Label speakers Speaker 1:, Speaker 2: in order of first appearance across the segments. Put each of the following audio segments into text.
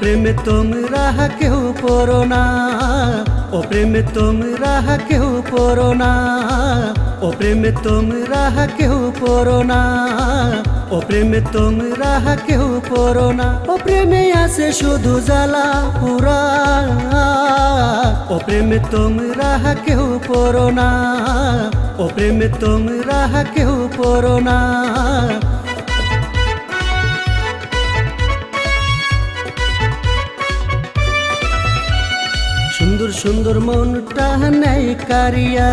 Speaker 1: প্রেমে তোমরা কেউ পড়ো না। ও প্রেমে তোমরা কেউ পড়ো না। ও প্রেমে তোমরা কেউ পড়ো না। ও প্রেমে তোমরা কেউ পড়ো না। ও প্রেমে আছে শুধু জ্বালা পুরা। ও প্রেমে তোমরা কেউ পড়ো না। ও প্রেমে তোমরা কেউ পড়ো না। সুন্দর সুন্দর মনটা নেই কারিয়া।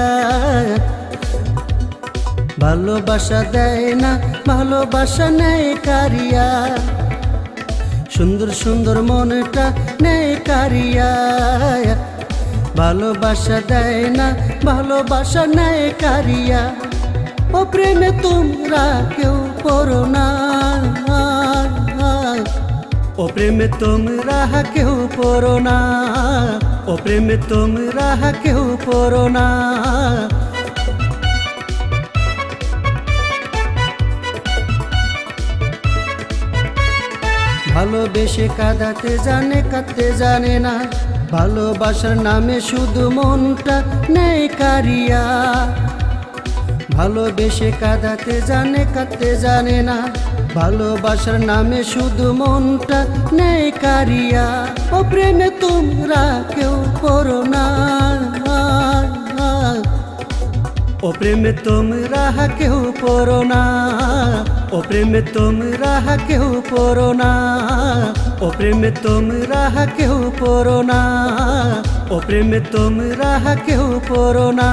Speaker 1: ভালোবাসা দেয় না, ভালোবাসা নেই কারিয়া। সুন্দর সুন্দর মনটা নেই কারিয়া। ভালোবাসা দেয় না, ভালোবাসা নেই কারিয়া। ও প্রেমে তোমরা কেউ করো না। ও প্রেমে তোমরা কেউ পড়ো না। ও প্রেমে তোমরা কেউ পড়ো না। ভালোবেসে কাঁদাতে জানে, কাঁদতে জানে না। ভালোবাসার নামে শুধু মনটা নেই কারিয়া। ভালোবেসে কাঁদাতে জানে, কাঁদতে জানে না। ভালোবাসার নামে শুধু মনটা নেই কারিয়া। ও প্রেমে তোমরা কেউ করো না। ও প্রেমে তোমরা কেউ পড়ো না। ও প্রেমে তোমরা কেউ পড়ো না। ও প্রেমে তোমরা কেউ পড়ো না। ও প্রেমে তোমরা কেউ পড়ো না।